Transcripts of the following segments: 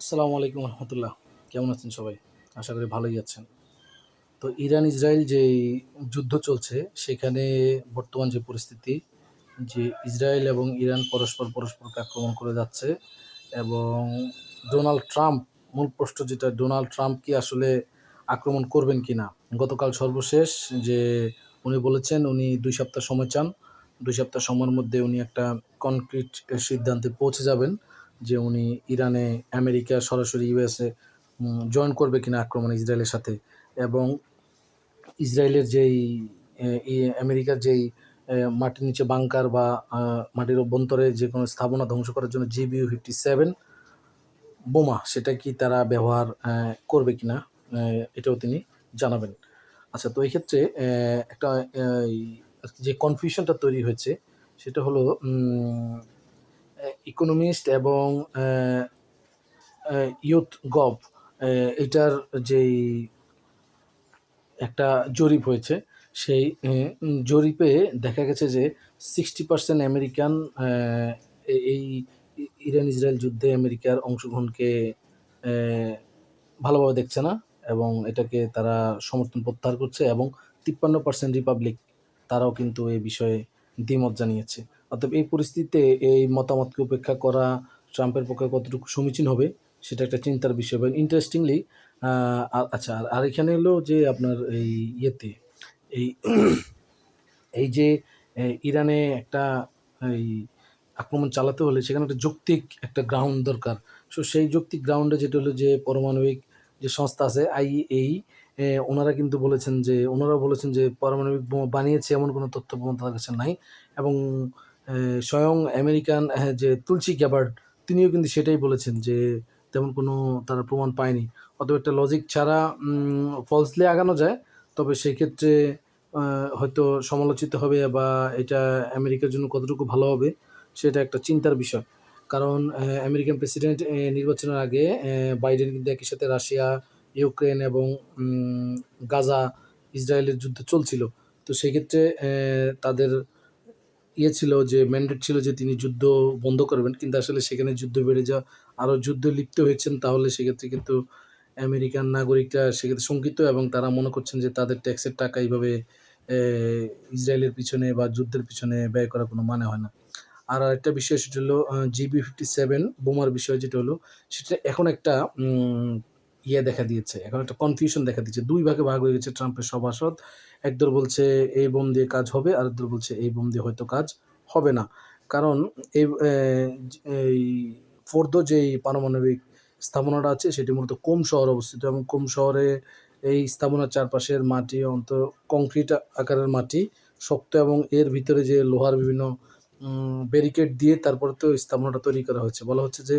আসসালামু আলাইকুম রহমতুল্লাহ। কেমন আছেন সবাই? আশা করি ভালোই আছেন। তো ইরান ইসরায়েল যে যুদ্ধ চলছে, সেখানে বর্তমান যে পরিস্থিতি, যে ইসরায়েল এবং ইরান পরস্পর পরস্পরকে আক্রমণ করে যাচ্ছে এবং ডোনাল্ড ট্রাম্প, মূল প্রশ্ন যেটা, ডোনাল্ড ট্রাম্প কি আসলে আক্রমণ করবেন কি না? গতকাল সর্বশেষ যে উনি বলেছেন, উনি দুই সপ্তাহ সময় চান। দুই সপ্তাহ সময়ের মধ্যে উনি একটা কনক্রিট সিদ্ধান্তে পৌঁছে যাবেন। যে উনি ইরানে, আমেরিকা, সরাসরি ইউএসএ জয়েন করবে কিনা আক্রমণ ইসরায়েলের সাথে এবং ইসরায়েলের যেই আমেরিকার যেই মাটির নিচে বাংকার বা মাটির অভ্যন্তরে যে কোনো স্থাপনা ধ্বংস করার জন্য জিবিউ ফিফটি সেভেন বোমা, সেটা কি তারা ব্যবহার করবে কিনা এটাও তিনি জানাবেন। আচ্ছা তো এই ক্ষেত্রে একটা যে কনফিউশনটা তৈরি হয়েছে, সেটা হলো ইকোনমিস্ট এবং ইউথ গভ এটার যেই একটা জরিপ হয়েছে, সেই জরিপে দেখা গেছে যে সিক্সটি পার্সেন্ট আমেরিকান এই ইরান ইসরায়েল যুদ্ধে আমেরিকার অংশগ্রহণকে ভালোভাবে দেখছে না এবং এটাকে তারা সমর্থন প্রত্যাহার করছে এবং তিপ্পান্ন পার্সেন্ট রিপাবলিক তারাও কিন্তু এই বিষয়ে দ্বিমত জানিয়েছে। অতএব এই পরিস্থিতিতে এই মতামতকে উপেক্ষা করা ট্রাম্পের পক্ষে কতটুকু সমীচীন হবে, সেটা একটা চিন্তার বিষয়। এবং ইন্টারেস্টিংলি আচ্ছা আর এখানে হলো যে আপনার এই ইয়েতে, এই এই যে ইরানে একটা এই আক্রমণ চালাতে হলে সেখানে একটা যৌক্তিক একটা গ্রাউন্ড দরকার। সো সেই যৌক্তিক গ্রাউন্ডে যেটা হলো যে পারমাণবিক যে সংস্থা আছে আইএই ওনারা কিন্তু বলেছেন যে ওনারা বলেছেন যে পারমাণবিক বোমা বানিয়েছে এমন কোনো তথ্য প্রমাণ তাদের কাছে নাই। এবং স্বয়ং আমেরিকান যে তুলসী গ্যাবার্ড তিনিও কিন্তু সেটাই বলেছেন যে তেমন কোনো তারা প্রমাণ পায়নি। অতএব একটা লজিক ছাড়া ফলসলি আগানো যায়, তবে সেই ক্ষেত্রে হয়তো সমালোচিত হবে বা এটা আমেরিকার জন্য কতটুকু ভালো হবে, সেটা একটা চিন্তার বিষয়। কারণ আমেরিকান প্রেসিডেন্ট নির্বাচনের আগে বাইডেন কিন্তু একই সাথে রাশিয়া, ইউক্রেন এবং গাজা, ইসরায়েলের যুদ্ধ চলছিল। তো সেক্ষেত্রে তাদের ইয়ে ছিল যে ম্যান্ডেট ছিল যে, তিনি যুদ্ধ বন্ধ করবেন। কিন্তু আসলে সেখানে যুদ্ধ বেড়ে যা আরও যুদ্ধ লিপ্ত হয়েছেন, তাহলে সেক্ষেত্রে কিন্তু আমেরিকান নাগরিকরা সেক্ষেত্রে শঙ্কিত এবং তারা মনে করছেন যে, তাদের ট্যাক্সের টাকা এইভাবে ইসরায়েলের পিছনে বা যুদ্ধের পিছনে ব্যয় করার কোনো মানে হয় না। আর একটা বিষয় সেটা হলো জিবি ফিফটি সেভেন বোমার বিষয় যেটা হলো, সেটা এখন একটা ইয়ে দেখা দিয়েছে, এখন একটা কনফিউশন দেখা দিয়েছে। দুই ভাগে ভাগ হয়ে গেছে ট্রাম্পের সভাসদ একদল বলছে, এই বোম দিয়ে কাজ হবে আর একদল বলছে, এই বোম দিয়ে হয়তো কাজ হবে না। কারণ এই ফোর্দো যেই পারমাণবিক স্থাপনাটা আছে, সেটি মূলত কোম শহর অবস্থিত? এবং কোম শহরে এই স্থাপনার চারপাশের মাটি অন্ত কংক্রিট আকারের মাটি শক্ত এবং এর ভিতরে যে লোহার বিভিন্ন ব্যারিকেড দিয়ে তারপরে তো স্থাপনাটা তৈরি করা হয়েছে। বলা হচ্ছে যে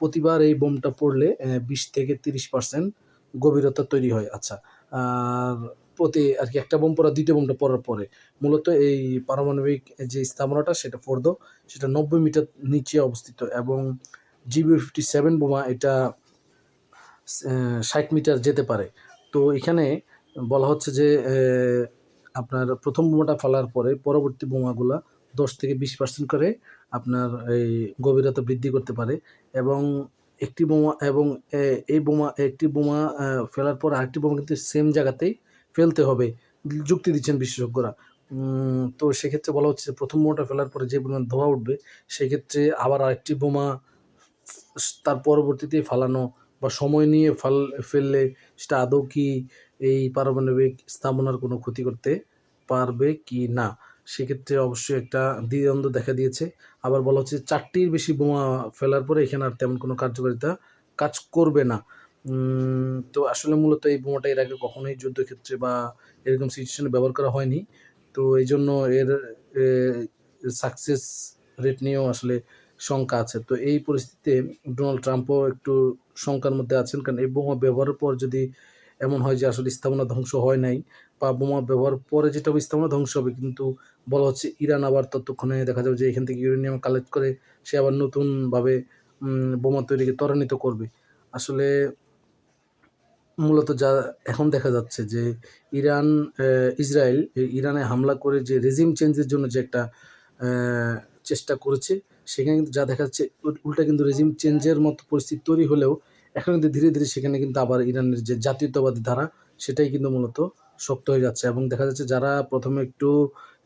প্রতিবার এই বোমটা পড়লে বিশ থেকে তিরিশ পার্সেন্ট গভীরতা তৈরি হয়। আচ্ছা আর প্রতি, আর কি একটা বোম পড়া দ্বিতীয় বোমটা পড়ার পরে মূলত এই পারমাণবিক যে স্থাপনাটা, সেটা ফোর্দো, সেটা নব্বই মিটার নিচে অবস্থিত এবং জিবি ফিফটি সেভেন বোমা এটা ষাট মিটার যেতে পারে। তো এখানে বলা হচ্ছে যে আপনার প্রথম বোমাটা ফেলার পরে পরবর্তী বোমাগুলা দশ থেকে বিশ পার্সেন্ট করে আপনার এই গভীরতা বৃদ্ধি করতে পারে এবং একটি বোমা এবং এই বোমা, একটি বোমা ফেলার পর আরেকটি বোমা কিন্তু সেম জায়গাতেই ফেলতে হবে, যুক্তি দিচ্ছেন বিশেষজ্ঞরা। তো সেক্ষেত্রে বলা হচ্ছে যে প্রথম বোমাটা ফেলার পরে যে পরিমাণ ধোঁয়া উঠবে, সেক্ষেত্রে আবার আরেকটি বোমা তার পরবর্তীতে ফালানো বা সময় নিয়ে ফাল, ফেললে সেটা আদৌ কি এই পারমাণবিক স্থাপনার কোনো ক্ষতি করতে পারবে কি না? সেক্ষেত্রে অবশ্যই একটা দ্বিদ্বন্দ্ব দেখা দিয়েছে। আবার বলা হচ্ছে চারটির বেশি বোমা ফেলার পরে এখানে আর তেমন কোনো কার্যকারিতা কাজ করবে না। তো আসলে মূলত এই বোমাটা এর আগে কখনোই যুদ্ধক্ষেত্রে বা এরকম সিচুয়েশনে ব্যবহার করা হয়নি। তো এই জন্য এর সাকসেস রেট নিয়েও আসলে শঙ্কা আছে। তো এই পরিস্থিতিতে ডোনাল্ড ট্রাম্পও একটু শঙ্কার মধ্যে আছেন। কারণ এই বোমা ব্যবহারের পর যদি এমন হয় যে আসলে স্থাপনা ধ্বংস হয় নাই বা বোমা ব্যবহার পরে যেটা হবে ধ্বংস হবে। কিন্তু বলা হচ্ছে ইরান আবার ততক্ষণে দেখা যাবে যে এখান থেকে ইউরেনিয়াম কালেক্ট করে সে আবার নতুনভাবে বোমা তৈরিকে ত্বরান্বিত করবে। আসলে মূলত যা এখন দেখা যাচ্ছে যে ইরান ইসরায়েল ইরানে হামলা করে যে রেজিম চেঞ্জের জন্য যে একটা চেষ্টা করেছে, সেখানে কিন্তু যা দেখা যাচ্ছে উল্টা কিন্তু রেজিম চেঞ্জের মতো পরিস্থিতি তৈরি হলেও এখন কিন্তু ধীরে ধীরে সেখানে কিন্তু আবার ইরানের যে জাতীয়তাবাদী ধারা, সেটাই কিন্তু মূলত শক্ত হয়ে যাচ্ছে এবং দেখা যাচ্ছে যারা প্রথমে একটু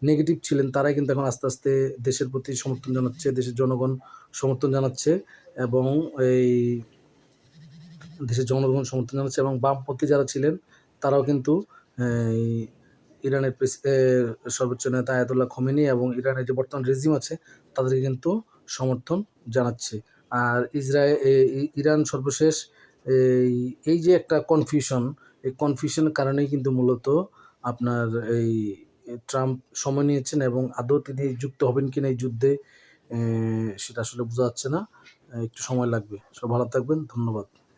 নেগেটিভ ছিলেন, তারাই কিন্তু এখন আস্তে আস্তে দেশের প্রতি সমর্থন জানাচ্ছে, দেশের জনগণ সমর্থন জানাচ্ছে এবং এই দেশের জনগণ সমর্থন জানাচ্ছে এবং বামপন্থী যারা ছিলেন, তারাও কিন্তু ইরানের সর্বোচ্চ নেতা আয়াতুল্লাহ খমেনি এবং ইরানের যে বর্তমান রেজিম আছে, তাদেরকে কিন্তু সমর্থন জানাচ্ছে। আর ইসরায়েল ইরান সর্বশেষ, এই যে একটা কনফিউশন এই কনফিউশনের কারণেই কিন্তু মূলত আপনার এই ট্রাম্প সময় নিয়েছেন এবং আদৌ তিনি যুক্ত হবেন কিনা এই যুদ্ধে সেটা আসলে বোঝা যাচ্ছে না। একটু সময় লাগবে। সব ভালো থাকবেন। ধন্যবাদ।